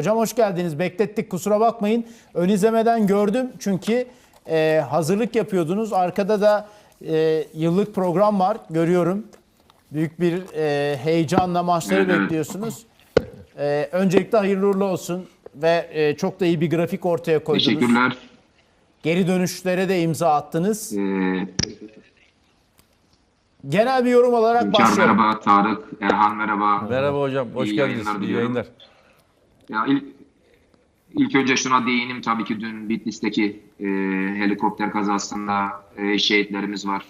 Hocam hoş geldiniz. Beklettik kusura bakmayın. Ön izlemeden gördüm çünkü e, hazırlık yapıyordunuz. Arkada da e, yıllık program var görüyorum. Büyük bir e, heyecanla maçları bekliyorsunuz. E, öncelikle hayırlı uğurlu olsun ve e, çok da iyi bir grafik ortaya koydunuz. Teşekkürler. Geri dönüşlere de imza attınız. Ee, Genel bir yorum olarak başlıyorum. merhaba, Tarık, Erhan merhaba. Merhaba hocam, hoş İyi geldiniz. yayınlar İyi diliyorum. yayınlar. Ya ilk, ilk önce şuna değinim tabii ki dün Bitlis'teki e, helikopter kazasında e, şehitlerimiz var.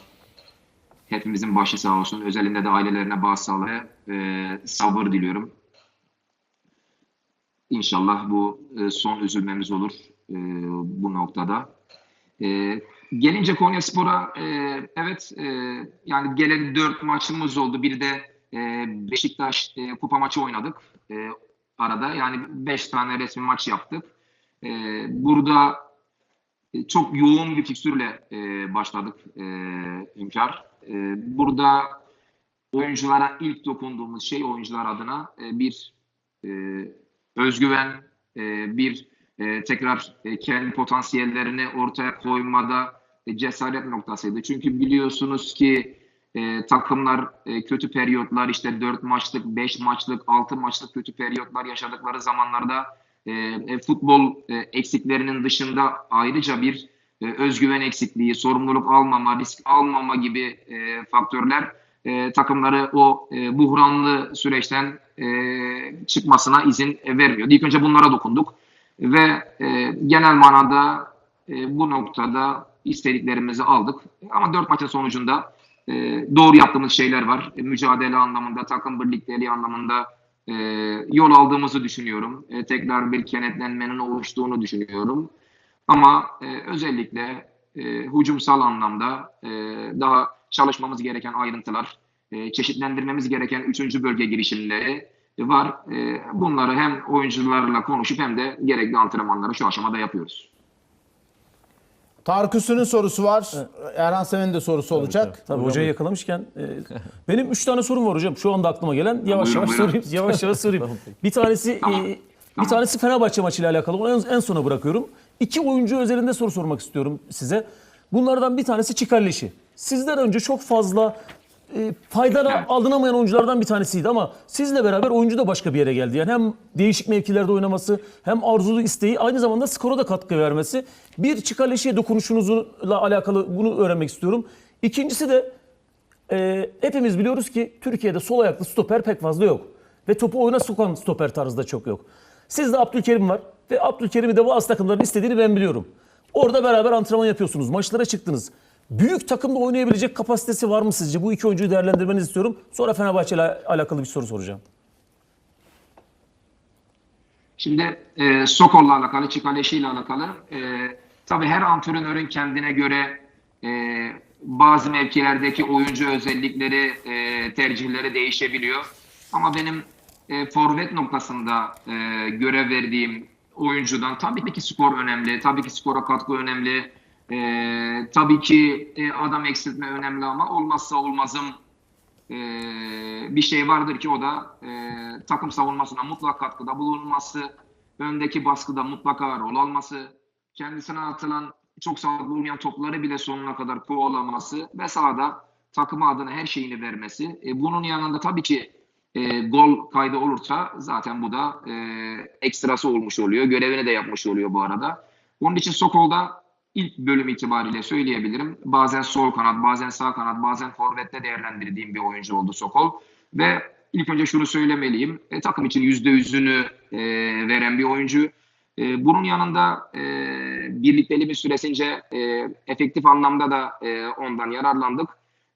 Hepimizin başı sağ olsun. Özelinde de ailelerine başsağlığı, e, sabır diliyorum. İnşallah bu e, son üzülmemiz olur e, bu noktada. E, gelince Konya Spor'a e, evet e, yani gelen dört maçımız oldu. Bir de e, Beşiktaş e, kupa maçı oynadık e, arada. Yani beş tane resmi maç yaptık. E, burada çok yoğun bir fikstürle e, başladık e, Hünkar. E, burada oyunculara ilk dokunduğumuz şey oyuncular adına e, bir e, özgüven, e, bir e, tekrar e, kendi potansiyellerini ortaya koymada e, cesaret noktasıydı. Çünkü biliyorsunuz ki e, takımlar e, kötü periyotlar işte 4 maçlık, 5 maçlık, 6 maçlık kötü periyotlar yaşadıkları zamanlarda e, e, futbol e, eksiklerinin dışında ayrıca bir e, özgüven eksikliği, sorumluluk almama, risk almama gibi e, faktörler e, takımları o e, buhranlı süreçten e, çıkmasına izin vermiyor. İlk önce bunlara dokunduk ve e, genel manada e, bu noktada istediklerimizi aldık. Ama dört maçın sonucunda e, doğru yaptığımız şeyler var. E, mücadele anlamında, takım birlikteliği anlamında e, yol aldığımızı düşünüyorum. E, tekrar bir kenetlenmenin oluştuğunu düşünüyorum. Ama e, özellikle e, hücumsal anlamda e, daha çalışmamız gereken ayrıntılar, e, çeşitlendirmemiz gereken üçüncü bölge girişimleri var. E, bunları hem oyuncularla konuşup hem de gerekli antrenmanları şu aşamada yapıyoruz. Tarık Üstün'ün sorusu var. Erhan Seven'in de sorusu olacak. Tabii hocayı yakalamışken e, benim üç tane sorum var hocam. Şu anda aklıma gelen yavaş yavaş sorayım. Yavaş yavaş sorayım. Bir tanesi e, bir tanesi Fenerbahçe maçıyla alakalı. Onu en, en sona bırakıyorum. İki oyuncu özelinde soru sormak istiyorum size. Bunlardan bir tanesi Çikalleşi. Sizden önce çok fazla e, fayda alınamayan oyunculardan bir tanesiydi ama sizle beraber oyuncu da başka bir yere geldi. Yani hem değişik mevkilerde oynaması hem arzulu isteği aynı zamanda skora da katkı vermesi. Bir Çikalleşi'ye dokunuşunuzla alakalı bunu öğrenmek istiyorum. İkincisi de e, hepimiz biliyoruz ki Türkiye'de sol ayaklı stoper pek fazla yok. Ve topu oyuna sokan stoper tarzda çok yok. Sizde Abdülkerim var ve Abdülkerim'i de bazı takımların istediğini ben biliyorum. Orada beraber antrenman yapıyorsunuz, maçlara çıktınız. Büyük takımda oynayabilecek kapasitesi var mı sizce? Bu iki oyuncuyu değerlendirmenizi istiyorum. Sonra Fenerbahçe ile alakalı bir soru soracağım. Şimdi e, Sokol'la alakalı, Çikaleşi ile alakalı e, tabii her antrenörün kendine göre e, bazı mevkilerdeki oyuncu özellikleri, e, tercihleri değişebiliyor. Ama benim e, forvet noktasında e, görev verdiğim oyuncudan tabii ki skor önemli, tabii ki skora katkı önemli, e, tabii ki e, adam eksiltme önemli ama olmazsa olmazım e, bir şey vardır ki o da e, takım savunmasına mutlak katkıda bulunması, öndeki baskıda mutlaka rol alması, kendisine atılan çok sağlıklı olmayan topları bile sonuna kadar kovalaması ve sahada takımı adına her şeyini vermesi. E, bunun yanında tabii ki e, gol kaydı olursa zaten bu da e, ekstrası olmuş oluyor. Görevini de yapmış oluyor bu arada. Onun için Sokol'da ilk bölüm itibariyle söyleyebilirim. Bazen sol kanat, bazen sağ kanat, bazen forvette değerlendirdiğim bir oyuncu oldu Sokol. Ve ilk önce şunu söylemeliyim. E, takım için yüzde yüzünü e, veren bir oyuncu. E, bunun yanında e, birlikteliğimiz süresince e, efektif anlamda da e, ondan yararlandık.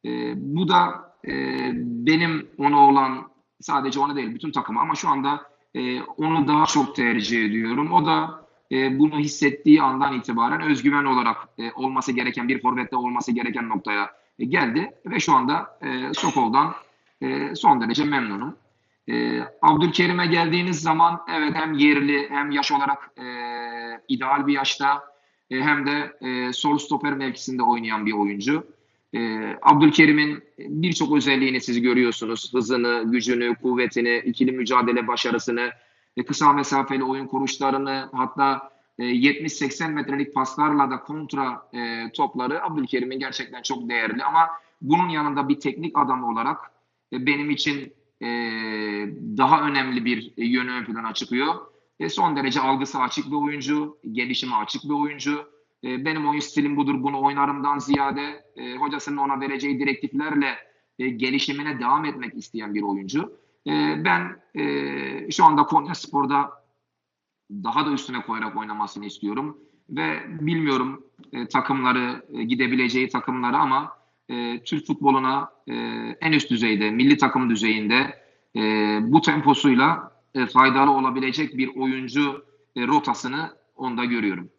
E, bu da e, benim ona olan sadece ona değil bütün takıma ama şu anda e, onu daha çok tercih ediyorum. O da e, bunu hissettiği andan itibaren özgüven olarak e, olması gereken bir forvette olması gereken noktaya e, geldi ve şu anda e, Sokol'dan e, son derece memnunum. E, Abdülkerim'e geldiğiniz zaman evet hem yerli hem yaş olarak e, ideal bir yaşta e, hem de e, sol stoper mevkisinde oynayan bir oyuncu. E, Abdülkerim'in birçok özelliğini siz görüyorsunuz. Hızını, gücünü, kuvvetini, ikili mücadele başarısını. E, kısa mesafeli oyun kuruşlarını hatta e, 70-80 metrelik paslarla da kontra e, topları Abdülkerim'in gerçekten çok değerli ama bunun yanında bir teknik adam olarak e, benim için e, daha önemli bir yönü ön plana çıkıyor. E, son derece algısı açık bir oyuncu, gelişime açık bir oyuncu. E, benim oyun stilim budur, bunu oynarımdan ziyade e, hocasının ona vereceği direktiflerle e, gelişimine devam etmek isteyen bir oyuncu. E, ben e, şu anda Konya Spor'da daha da üstüne koyarak oynamasını istiyorum. Ve bilmiyorum e, takımları, e, gidebileceği takımları ama e, Türk futboluna e, en üst düzeyde, milli takım düzeyinde e, bu temposuyla e, faydalı olabilecek bir oyuncu e, rotasını onda görüyorum.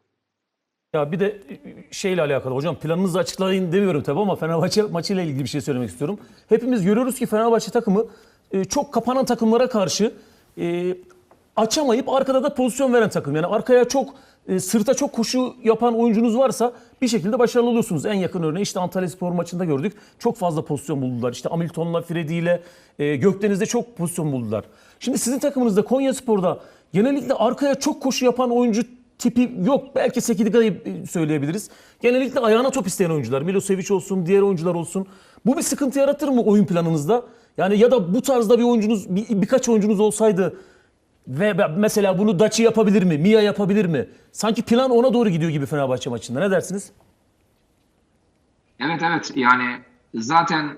Ya bir de e, şeyle alakalı hocam planınızı açıklayın demiyorum tabii ama Fenerbahçe maçıyla ilgili bir şey söylemek istiyorum. Hepimiz görüyoruz ki Fenerbahçe takımı e, çok kapanan takımlara karşı e, açamayıp arkada da pozisyon veren takım. Yani arkaya çok e, sırta çok koşu yapan oyuncunuz varsa bir şekilde başarılı oluyorsunuz. En yakın örneği işte Antalya Spor maçında gördük. Çok fazla pozisyon buldular. İşte Hamilton'la Fredi ile Gökdeniz'de çok pozisyon buldular. Şimdi sizin takımınızda Konya Spor'da genellikle arkaya çok koşu yapan oyuncu tipi yok. Belki Sekidika'yı e, söyleyebiliriz. Genellikle ayağına top isteyen oyuncular. Milosevic olsun, diğer oyuncular olsun. Bu bir sıkıntı yaratır mı oyun planınızda? Yani ya da bu tarzda bir oyuncunuz, bir, birkaç oyuncunuz olsaydı ve mesela bunu Daci yapabilir mi? Mia yapabilir mi? Sanki plan ona doğru gidiyor gibi Fenerbahçe maçında. Ne dersiniz? Evet evet yani zaten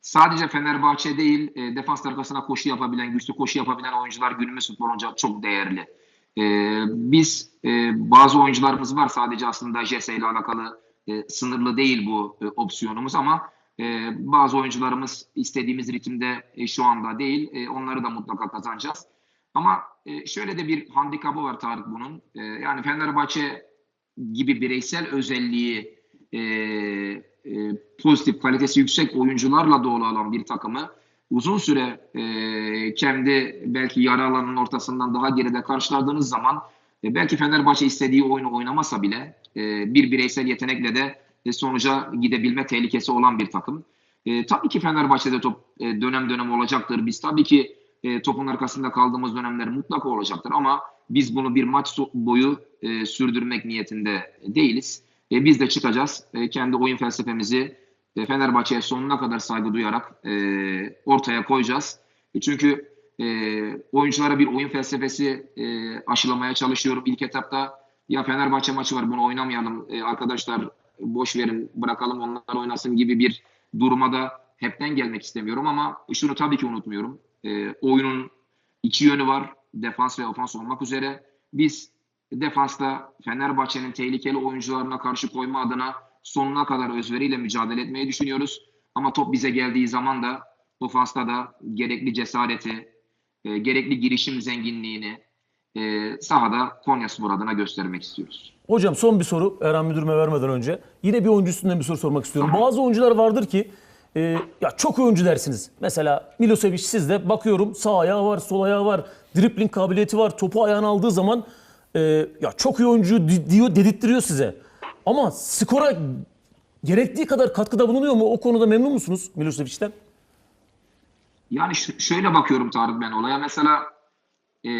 sadece Fenerbahçe değil e, defans arkasına koşu yapabilen, güçlü koşu yapabilen oyuncular günümüz futbolunca çok değerli. E, biz e, bazı oyuncularımız var sadece aslında Jesse ile alakalı e, sınırlı değil bu e, opsiyonumuz ama e, bazı oyuncularımız istediğimiz ritimde e, şu anda değil. E, onları da mutlaka kazanacağız. Ama e, şöyle de bir handikapı var Tarık bunun. E, yani Fenerbahçe gibi bireysel özelliği e, e, pozitif, kalitesi yüksek oyuncularla dolu olan bir takımı uzun süre e, kendi belki yarı alanının ortasından daha geride karşıladığınız zaman e, belki Fenerbahçe istediği oyunu oynamasa bile e, bir bireysel yetenekle de e, sonuca gidebilme tehlikesi olan bir takım. E, tabii ki Fenerbahçe'de top e, dönem dönem olacaktır. Biz tabii ki e, topun arkasında kaldığımız dönemler mutlaka olacaktır ama biz bunu bir maç boyu e, sürdürmek niyetinde değiliz. E, biz de çıkacağız. E, kendi oyun felsefemizi e, Fenerbahçe'ye sonuna kadar saygı duyarak e, ortaya koyacağız. E, çünkü e, oyunculara bir oyun felsefesi e, aşılamaya çalışıyorum. İlk etapta ya Fenerbahçe maçı var bunu oynamayalım e, arkadaşlar boş verin bırakalım onlar oynasın gibi bir duruma da hepten gelmek istemiyorum ama şunu tabii ki unutmuyorum. E, oyunun iki yönü var. Defans ve ofans olmak üzere. Biz defansta Fenerbahçe'nin tehlikeli oyuncularına karşı koyma adına sonuna kadar özveriyle mücadele etmeyi düşünüyoruz. Ama top bize geldiği zaman da ofansta da gerekli cesareti, e, gerekli girişim zenginliğini e, sahada Konyaspor adına göstermek istiyoruz. Hocam son bir soru Erhan Müdürüme vermeden önce. Yine bir oyuncu üstünden bir soru sormak istiyorum. Bazı oyuncular vardır ki e, ya çok oyuncu dersiniz. Mesela Milosevic sizde bakıyorum sağ ayağı var, sol ayağı var, dribling kabiliyeti var. Topu ayağına aldığı zaman e, ya çok iyi oyuncu di- diyor dedirttiriyor size. Ama skora gerektiği kadar katkıda bulunuyor mu? O konuda memnun musunuz Milosevic'ten? Yani şöyle bakıyorum Tarık ben olaya. Mesela e,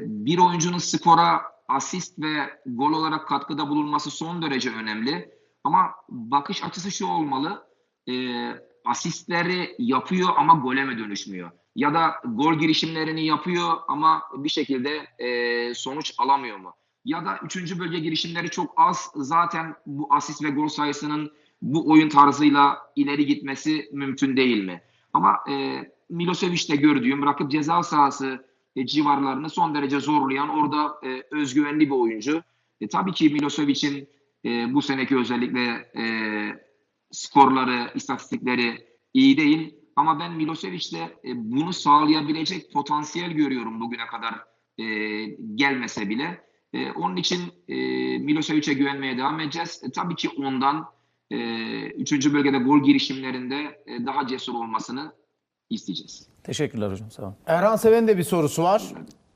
bir oyuncunun skora asist ve gol olarak katkıda bulunması son derece önemli. Ama bakış açısı şu olmalı. E, asistleri yapıyor ama gole mi dönüşmüyor? Ya da gol girişimlerini yapıyor ama bir şekilde e, sonuç alamıyor mu? Ya da üçüncü bölge girişimleri çok az. Zaten bu asist ve gol sayısının bu oyun tarzıyla ileri gitmesi mümkün değil mi? Ama e, Milosevic'te gördüğüm rakip ceza sahası e, civarlarını son derece zorlayan orada e, özgüvenli bir oyuncu. E, tabii ki Milosevic'in e, bu seneki özellikle e, skorları, istatistikleri iyi değil. Ama ben Milosevic'te e, bunu sağlayabilecek potansiyel görüyorum bugüne kadar e, gelmese bile. E, onun için e, Milosevic'e güvenmeye devam edeceğiz. E, tabii ki ondan e, üçüncü bölgede gol girişimlerinde e, daha cesur olmasını isteyeceğiz. Teşekkürler hocam sağ olun. Erhan Seven'in de bir sorusu var.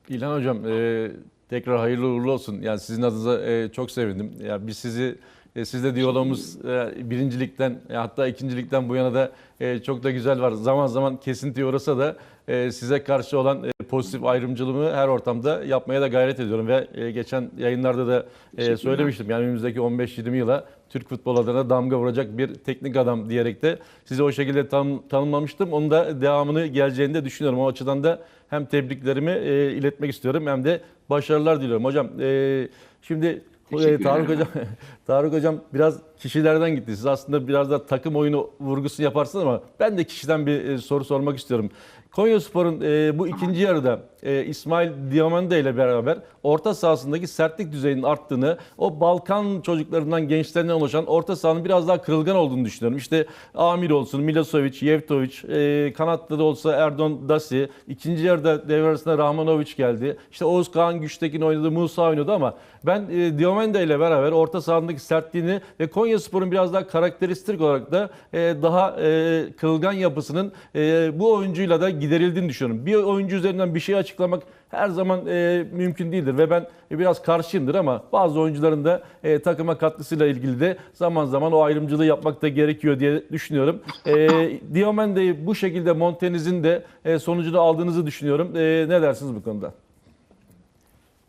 İlhan Hocam e, tekrar hayırlı uğurlu olsun. Yani sizin adınıza e, çok sevindim. Ya biz sizi e, sizle diyalogumuz e, birincilikten e, hatta ikincilikten bu yana da e, çok da güzel var. Zaman zaman kesinti uğrasa da e, size karşı olan e, pozitif ayrımcılığımı her ortamda yapmaya da gayret ediyorum ve e, geçen yayınlarda da e, söylemiştim. Yani önümüzdeki 15-20 yıla Türk futbol adına damga vuracak bir teknik adam diyerek de sizi o şekilde tan- tanımlamıştım. Onun da devamını geleceğini de düşünüyorum. O açıdan da hem tebriklerimi e, iletmek istiyorum hem de başarılar diliyorum. Hocam e, şimdi e, Tarık. Hocam Tarık Hocam biraz kişilerden gitti. Siz aslında biraz da takım oyunu vurgusu yaparsınız ama ben de kişiden bir e, soru sormak istiyorum. Konyaspor'un e, bu ikinci yarıda e, İsmail Diamande ile beraber orta sahasındaki sertlik düzeyinin arttığını, o Balkan çocuklarından, gençlerinden oluşan orta sahanın biraz daha kırılgan olduğunu düşünüyorum. İşte Amir olsun, Milosevic, Jevtovic, e, kanatta da olsa Erdon Dasi, ikinci yarıda devre arasında Rahmanovic geldi. İşte Oğuz Kağan Güçtekin oynadı, Musa oynadı ama ben e, Diomende ile beraber orta sahadaki sertliğini ve Konyaspor'un biraz daha karakteristik olarak da e, daha e, kırılgan yapısının e, bu oyuncuyla da giderildiğini düşünüyorum. Bir oyuncu üzerinden bir şey açıklamak her zaman e, mümkün değildir ve ben e, biraz karşıyımdır ama bazı oyuncuların da e, takıma katkısıyla ilgili de zaman zaman o ayrımcılığı yapmak da gerekiyor diye düşünüyorum. E, Diomende'yi bu şekilde Monteniz'in de e, sonucunu aldığınızı düşünüyorum. E, ne dersiniz bu konuda?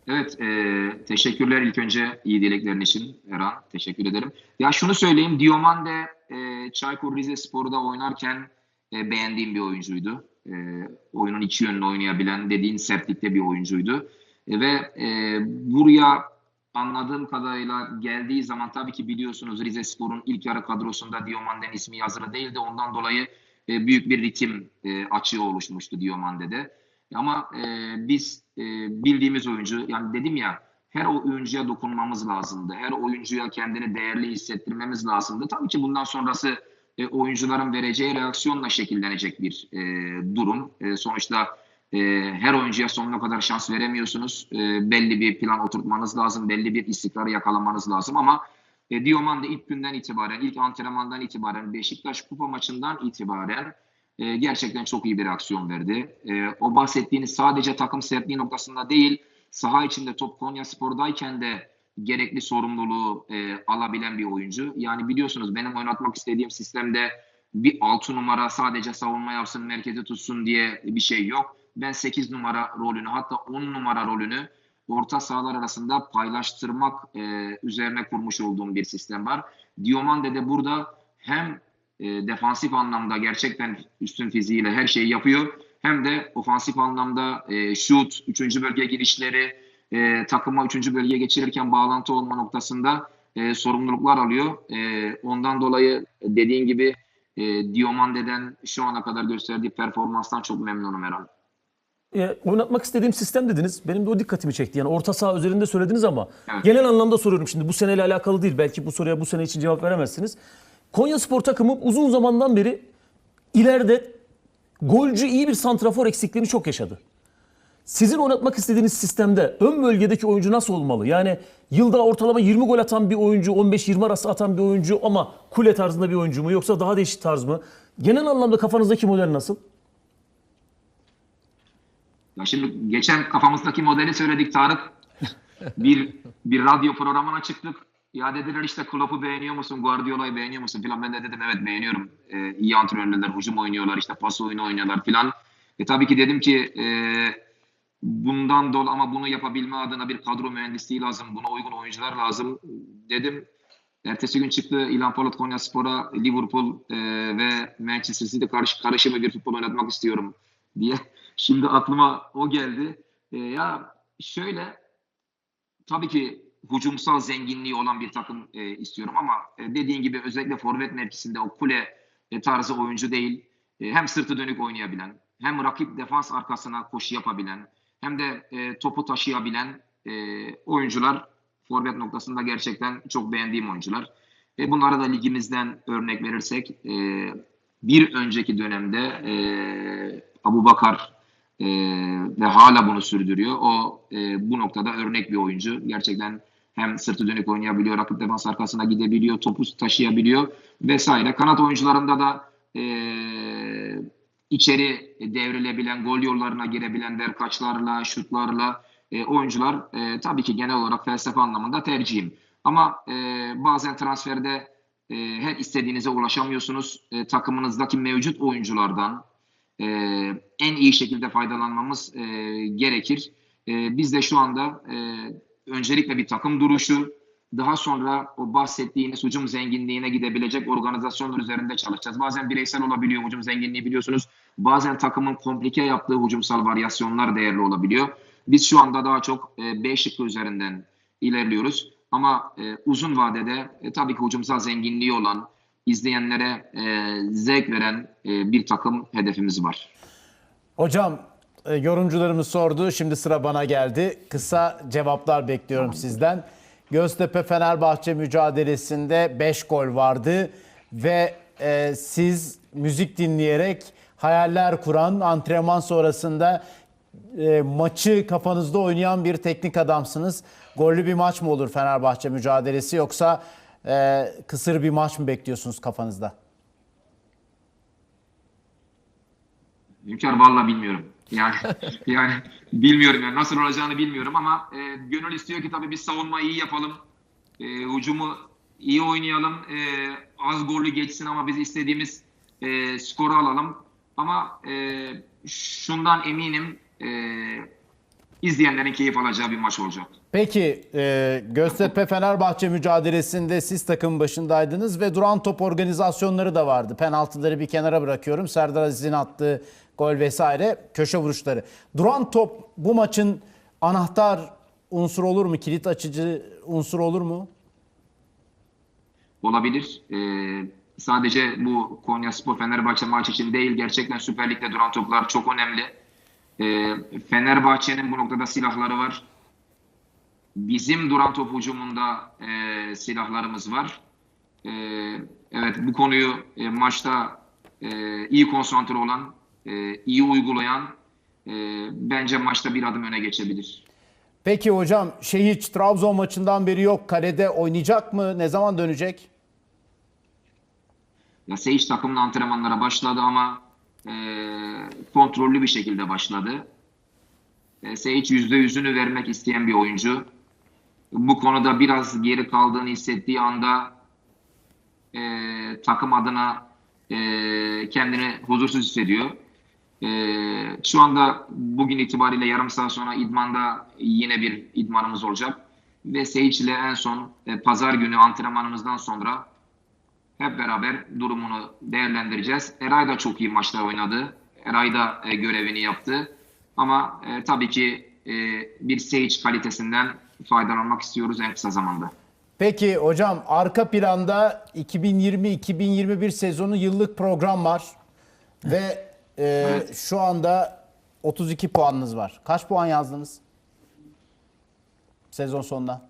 Evet, e, teşekkürler ilk önce iyi dileklerin için Erhan. Teşekkür ederim. Ya şunu söyleyeyim, Diomande e, Çaykur Rizespor'da oynarken e, beğendiğim bir oyuncuydu. E, oyunun iki yönlü oynayabilen, dediğin sertlikte bir oyuncuydu. E, ve e, buraya anladığım kadarıyla geldiği zaman tabii ki biliyorsunuz Rizespor'un ilk yarı kadrosunda Diomande'nin ismi yazılı değildi. Ondan dolayı e, büyük bir ritim e, açığı oluşmuştu Diomande'de. Ama e, biz e, bildiğimiz oyuncu yani dedim ya her oyuncuya dokunmamız lazımdı. Her oyuncuya kendini değerli hissettirmemiz lazımdı. Tabii ki bundan sonrası e, oyuncuların vereceği reaksiyonla şekillenecek bir e, durum. E, sonuçta e, her oyuncuya sonuna kadar şans veremiyorsunuz. E, belli bir plan oturtmanız lazım. Belli bir istikrarı yakalamanız lazım ama e, Dioman da ilk günden itibaren, ilk antrenmandan itibaren, Beşiktaş kupa maçından itibaren e, gerçekten çok iyi bir aksiyon verdi. E, o bahsettiğiniz sadece takım sertliği noktasında değil, saha içinde top Konya Spor'dayken de gerekli sorumluluğu e, alabilen bir oyuncu. Yani biliyorsunuz benim oynatmak istediğim sistemde bir 6 numara sadece savunma yapsın, merkezi tutsun diye bir şey yok. Ben 8 numara rolünü hatta 10 numara rolünü orta sahalar arasında paylaştırmak e, üzerine kurmuş olduğum bir sistem var. Diomande de burada hem e, defansif anlamda gerçekten üstün fiziğiyle her şeyi yapıyor. Hem de ofansif anlamda e, şut, üçüncü bölge girişleri, e, takıma üçüncü bölgeye geçirirken bağlantı olma noktasında e, sorumluluklar alıyor. E, ondan dolayı dediğin gibi e, Diomande'den şu ana kadar gösterdiği performanstan çok memnunum Erhan. E, oynatmak istediğim sistem dediniz. Benim de o dikkatimi çekti. Yani orta saha üzerinde söylediniz ama Evet. genel anlamda soruyorum şimdi. Bu seneyle alakalı değil. Belki bu soruya bu sene için cevap veremezsiniz. Konya Spor takımı uzun zamandan beri ileride golcü iyi bir santrafor eksikliğini çok yaşadı. Sizin oynatmak istediğiniz sistemde ön bölgedeki oyuncu nasıl olmalı? Yani yılda ortalama 20 gol atan bir oyuncu, 15-20 arası atan bir oyuncu ama kule tarzında bir oyuncu mu yoksa daha değişik tarz mı? Genel anlamda kafanızdaki model nasıl? Ya şimdi geçen kafamızdaki modeli söyledik Tarık. Bir bir radyo programına çıktık. Ya dediler işte Klopp'u beğeniyor musun, Guardiola'yı beğeniyor musun filan. Ben de dedim evet beğeniyorum. Ee, iyi antrenörler, hücum oynuyorlar, işte pas oyunu oynuyorlar filan. E tabii ki dedim ki e, bundan dolayı ama bunu yapabilme adına bir kadro mühendisliği lazım, buna uygun oyuncular lazım dedim. Ertesi gün çıktı İlhan Polat Konya Spor'a Liverpool e, ve Manchester City karış, karışımı bir futbol oynatmak istiyorum diye. Şimdi aklıma o geldi. E, ya şöyle tabii ki hücumsal zenginliği olan bir takım e, istiyorum ama e, dediğin gibi özellikle forvet mevkisinde o kule e, tarzı oyuncu değil. E, hem sırtı dönük oynayabilen, hem rakip defans arkasına koşu yapabilen, hem de e, topu taşıyabilen e, oyuncular forvet noktasında gerçekten çok beğendiğim oyuncular. E, bunlara da ligimizden örnek verirsek e, bir önceki dönemde e, Abu Bakar e, ve hala bunu sürdürüyor. O e, bu noktada örnek bir oyuncu. Gerçekten hem sırtı dönük oynayabiliyor, rakip defans arkasına gidebiliyor, topu taşıyabiliyor vesaire. Kanat oyuncularında da e, içeri devrilebilen, gol yollarına girebilen verkaçlarla, şutlarla e, oyuncular e, tabii ki genel olarak felsefe anlamında tercihim. Ama e, bazen transferde e, her istediğinize ulaşamıyorsunuz. E, takımınızdaki mevcut oyunculardan e, en iyi şekilde faydalanmamız e, gerekir. E, biz de şu anda e, öncelikle bir takım duruşu, daha sonra o bahsettiğiniz hücum zenginliğine gidebilecek organizasyonlar üzerinde çalışacağız. Bazen bireysel olabiliyor hücum zenginliği biliyorsunuz. Bazen takımın komplike yaptığı hücumsal varyasyonlar değerli olabiliyor. Biz şu anda daha çok e, B üzerinden ilerliyoruz. Ama e, uzun vadede e, tabii ki hücumsal zenginliği olan, izleyenlere e, zevk veren e, bir takım hedefimiz var. Hocam e, yorumcularımız sordu. Şimdi sıra bana geldi. Kısa cevaplar bekliyorum sizden. Göztepe Fenerbahçe mücadelesinde 5 gol vardı ve e, siz müzik dinleyerek hayaller kuran, antrenman sonrasında e, maçı kafanızda oynayan bir teknik adamsınız. Gollü bir maç mı olur Fenerbahçe mücadelesi yoksa e, kısır bir maç mı bekliyorsunuz kafanızda? Hünkar vallahi bilmiyorum. Yani yani bilmiyorum yani nasıl olacağını bilmiyorum ama e, gönül istiyor ki tabii biz savunma iyi yapalım. E, hücumu iyi oynayalım. E, az gollü geçsin ama biz istediğimiz e, skoru alalım. Ama e, şundan eminim e, izleyenlerin keyif alacağı bir maç olacak. Peki e, Göztepe Fenerbahçe mücadelesinde siz takım başındaydınız ve duran top organizasyonları da vardı. Penaltıları bir kenara bırakıyorum. Serdar Aziz'in attığı gol vesaire köşe vuruşları. Duran top bu maçın anahtar unsur olur mu? Kilit açıcı unsur olur mu? olabilir. Ee, sadece bu Konya Spor Fenerbahçe maç için değil gerçekten Süper Lig'de duran toplar çok önemli. Ee, Fenerbahçe'nin bu noktada silahları var. Bizim duran top hücumunda e, silahlarımız var. Ee, evet bu konuyu e, maçta e, iyi konsantre olan, e, iyi uygulayan e, bence maçta bir adım öne geçebilir. Peki hocam Şehiç Trabzon maçından beri yok. Kalede oynayacak mı? Ne zaman dönecek? Ya Seyic takımın antrenmanlara başladı ama e, kontrollü bir şekilde başladı. E, yüzde yüzünü vermek isteyen bir oyuncu. Bu konuda biraz geri kaldığını hissettiği anda e, takım adına e, kendini huzursuz hissediyor. E, şu anda bugün itibariyle yarım saat sonra idmanda yine bir idmanımız olacak. Ve Seyic ile en son e, pazar günü antrenmanımızdan sonra hep beraber durumunu değerlendireceğiz. Eray da çok iyi maçlar oynadı. Eray da e, görevini yaptı. Ama e, tabii ki e, bir Sage kalitesinden faydalanmak istiyoruz en kısa zamanda. Peki hocam arka planda 2020-2021 sezonu yıllık program var. Ve e, şu anda 32 puanınız var. Kaç puan yazdınız? Sezon sonunda.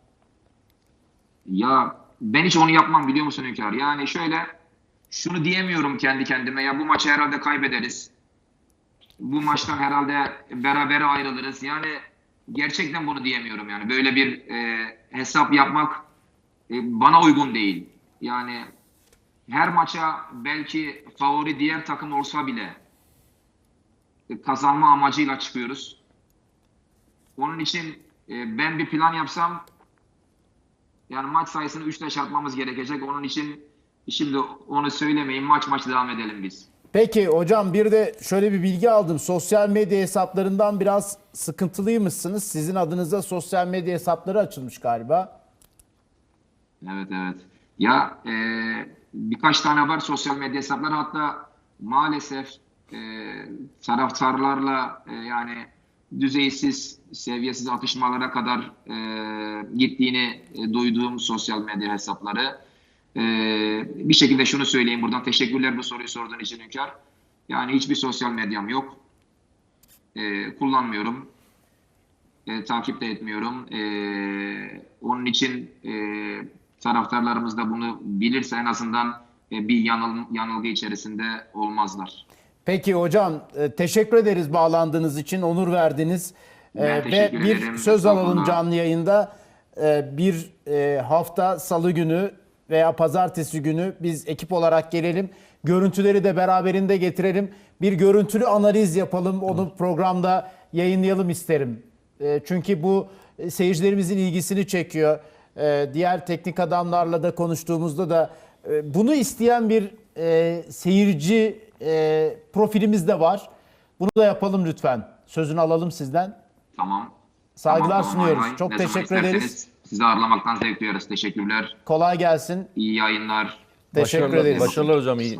Ya ben hiç onu yapmam biliyor musun Hünkar? Yani şöyle şunu diyemiyorum kendi kendime ya bu maçı herhalde kaybederiz. Bu maçtan herhalde berabere ayrılırız. Yani gerçekten bunu diyemiyorum yani. Böyle bir e, hesap yapmak e, bana uygun değil. Yani her maça belki favori diğer takım olsa bile e, kazanma amacıyla çıkıyoruz. Onun için e, ben bir plan yapsam yani maç sayısını 3'te çarpmamız gerekecek. Onun için şimdi onu söylemeyin. Maç maç devam edelim biz. Peki hocam bir de şöyle bir bilgi aldım. Sosyal medya hesaplarından biraz sıkıntılıymışsınız. Sizin adınıza sosyal medya hesapları açılmış galiba. Evet evet. Ya e, birkaç tane var sosyal medya hesapları. Hatta maalesef e, taraftarlarla e, yani düzeysiz, seviyesiz atışmalara kadar e, gittiğini e, duyduğum sosyal medya hesapları. E, bir şekilde şunu söyleyeyim buradan. Teşekkürler bu soruyu sorduğun için Hünkar. Yani hiçbir sosyal medyam yok. E, kullanmıyorum. E, takip de etmiyorum. E, onun için e, taraftarlarımız da bunu bilirse en azından e, bir yanıl, yanılgı içerisinde olmazlar. Peki hocam e, teşekkür ederiz bağlandığınız için. Onur verdiniz. E, Ben ve bir ederim. söz alalım Estağfurullah. canlı yayında. E, bir hafta salı günü veya pazartesi günü biz ekip olarak gelelim. Görüntüleri de beraberinde getirelim. Bir görüntülü analiz yapalım. Onu programda yayınlayalım isterim. Çünkü bu seyircilerimizin ilgisini çekiyor. Diğer teknik adamlarla da konuştuğumuzda da bunu isteyen bir seyirci e, profilimiz de var. Bunu da yapalım lütfen. Sözünü alalım sizden. Tamam. Saygılar Tamam, tamam, sunuyoruz. hay hay. Çok Ne teşekkür ederiz. Sizi ağırlamaktan zevk duyarız. Teşekkürler. Kolay gelsin. İyi yayınlar. Teşekkür ederiz. Başarılar hocam. İyi.